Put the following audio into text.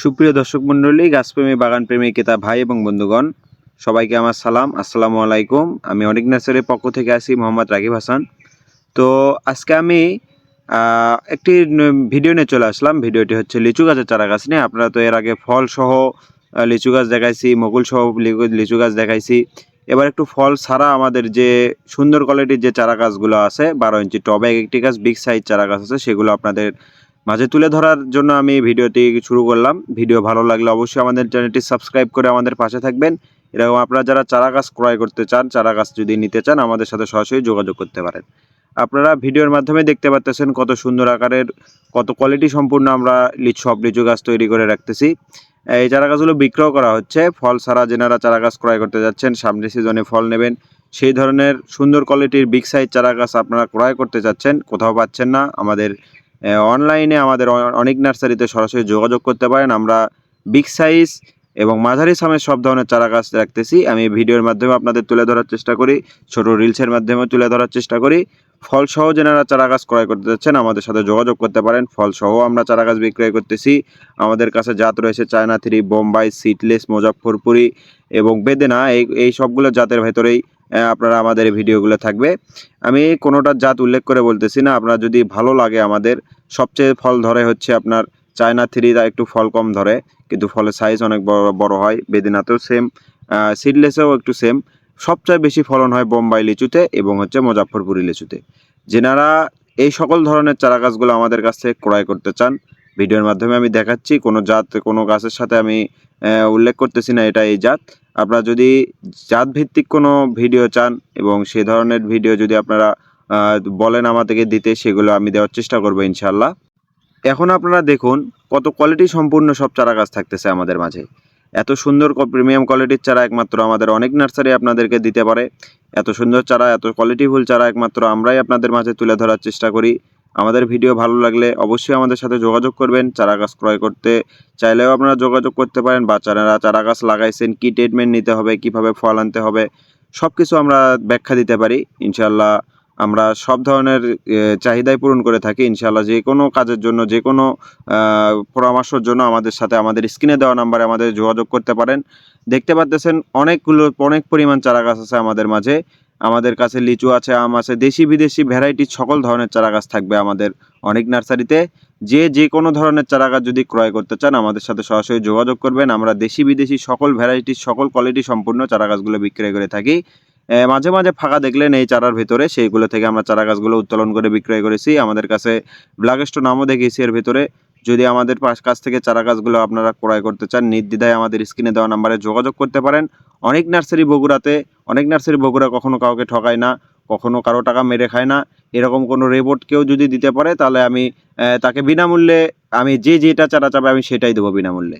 সুপ্রিয় দর্শক মণ্ডলী, গাছপ্রেমী, বাগানপ্রেমী ক্রেতা ভাই এবং বন্ধুগণ, সবাইকে আমার সালাম। আসসালামু আলাইকুম। আমি অনেক নার্সারির পক্ষ থেকে আছি মোহাম্মদ রাকিব হাসান। তো আজকে আমি একটি ভিডিও নিয়ে চলে আসলাম। ভিডিওটি হচ্ছে লিচু গাছের চারা গাছ নিয়ে। আপনারা তো এর আগে ফল সহ লিচু গাছ দেখাইছি মকুল সহ লিচু গাছ দেখাইছি। এবার একটু ফল ছাড়া আমাদের যে সুন্দর কোয়ালিটির যে চারা গাছগুলো আছে, বারো ইঞ্চি টবে এক একটি গাছ বিগ সাইজ চারা গাছ আছে, সেগুলো আপনাদের মাঝে তুলে ধরার জন্য আমি ভিডিওটি শুরু করলাম। ভিডিও ভালো লাগলে অবশ্যই আমাদের চ্যানেলটি সাবস্ক্রাইব করে আমাদের পাশে থাকবেন। এরকম আপনারা যারা চারা গাছ ক্রয় করতে চান চারা গাছ যদি নিতে চান, আমাদের সাথে সরাসরি যোগাযোগ করতে পারেন। আপনারা ভিডিওর মাধ্যমে দেখতে পাচ্ছেন কত সুন্দর আকারের, কত কোয়ালিটি সম্পূর্ণ আমরা লিচু সব লিচু গাছ তৈরি করে রাখতেছি। এই চারা গাছগুলো বিক্রয় করা হচ্ছে। ফল ছাড়া যেনারা চারা গাছ ক্রয় করতে যাচ্ছেন সামনের সিজনে ফল নেবেন। সেই ধরনের সুন্দর কোয়ালিটির বিগ সাইজ চারা গাছ আপনারা ক্রয় করতে যাচ্ছেন কোথাও পাচ্ছেন না। আমাদের অনলাইনে আমাদের অনেক নার্সারিতে সরাসরি যোগাযোগ করতে পারেন। আমরা বিগ সাইজ এবং মাঝারি সামের সব ধরনের চারা গাছ রাখতেছি। আমি ভিডিওর মাধ্যমে আপনাদের তুলে ধরার চেষ্টা করি, ছোট রিলসের মাধ্যমে তুলে ধরার চেষ্টা করি। ফল সহ যেনারা চারা গাছ ক্রয় করতে যাচ্ছেন, আমাদের সাথে যোগাযোগ করতে পারেন। ফল সহ আমরা চারা গাছ বিক্রয় করতেছি। আমাদের কাছে জাত রয়েছে China three, Bombai seedless Muzaffarpuri এবং বেদেনা। এই এই সবগুলো জাতের ভেতরেই আপনারা আমাদের ভিডিওগুলো থাকবে। আমি কোনোটার জাত উল্লেখ করে বলতেছি না, আপনার যদি ভালো লাগে আমাদের, সবচেয়ে ফল ধরে হচ্ছে আপনার চায়না থ্রিটা একটু ফল কম ধরে, কিন্তু ফলের সাইজ অনেক বড় বড় হয়, বেদিনাতেও সেম সিডলেসেও একটু সেম সবচেয়ে বেশি ফলন হয় বোম্বাই লিচুতে এবং হচ্ছে মুজাফরপুরি লিচুতে। যেনারা এই সকল ধরনের চারা গাছগুলো আমাদের কাছ থেকে ক্রয় করতে চান ভিডিওর মাধ্যমে আমি দেখাচ্ছি। কোনো জাত, কোনো গাছের সাথে আমি উল্লেখ করতেছি না, এটা এই জাত। আপনারা যদি জাত ভিত্তিক কোনো ভিডিও চান এবং সে ধরনের ভিডিও যদি আপনারা বলেন আমাদেরকে দিতে, সেগুলো আমি দেওয়ার চেষ্টা করব ইনশাল্লাহ এখন আপনারা দেখুন কত কোয়ালিটি সম্পূর্ণ সব চারা গাছ থাকতেছে আমাদের মাঝে। এত সুন্দর প্রিমিয়াম কোয়ালিটির চারা একমাত্র আমাদের অনেক নার্সারি আপনাদেরকে দিতে পারে। এত সুন্দর চারা, এত কোয়ালিটিফুল চারা একমাত্র আমরাই আপনাদের মাঝে তুলে ধরার চেষ্টা করি। আমাদের ভিডিও ভালো লাগলে অবশ্যই আমাদের সাথে যোগাযোগ করবেন চারা গাছ ক্রয় করতে। চাইলেও আপনারা যোগাযোগ করতে পারেন বা চারা চারা গাছ লাগাইছেন, কী ট্রিটমেন্ট নিতে হবে, কীভাবে ফল আনতে হবে সব কিছু আমরা ব্যাখ্যা দিতে পারি। ইনশাল্লাহ আমরা সব ধরনের চাহিদাই পূরণ করে থাকি। ইনশাল্লাহ যে কোনো কাজের জন্য, যে কোনো পরামর্শের জন্য আমাদের সাথে, আমাদের স্ক্রিনে দেওয়া নাম্বারে আমাদের যোগাযোগ করতে পারেন। দেখতে পাচ্ছেন অনেকগুলো, অনেক পরিমাণ চারা গাছ আছে আমাদের মাঝে। আমাদের কাছে লিচু আছে, আম আছে, দেশি বিদেশি ভ্যারাইটির সকল ধরনের চারা গাছ থাকবে আমাদের অনেক নার্সারিতে। যে যে কোনো ধরনের চারা গাছ যদি ক্রয় করতে চান, আমাদের সাথে সরাসরি যোগাযোগ করবেন। আমরা দেশি বিদেশি সকল ভ্যারাইটির সকল কোয়ালিটি সম্পূর্ণ চারা গাছগুলো বিক্রয় করে থাকি। মাঝে মাঝে ফাঁকা দেখলেন এই চারার ভেতরে, সেইগুলো থেকে আমরা চারা গাছগুলো উত্তোলন করে বিক্রয় করেছি। আমাদের কাছে ব্ল্যাকেস্টো নামও দেখিয়েছি এর ভেতরে। যদি আমাদের পাশ কাছ থেকে চারা গাছগুলো আপনারা ক্রয় করতে চান, নির্দ্বিধায় আমাদের স্ক্রিনে দেওয়া নাম্বারে যোগাযোগ করতে পারেন। অনেক নার্সারি বগুড়াতে, অনেক নার্সারি বগুড়া কখনো কাউকে ঠকায় না, কখনো কারও টাকা মেরে খায় না। এরকম কোনো রেপোর্ট কেউ যদি দিতে পারে, তাহলে আমি তাকে বিনামূল্যে আমি যে যেটা চারা চাবে, আমি সেটাই দেবো বিনামূল্যে।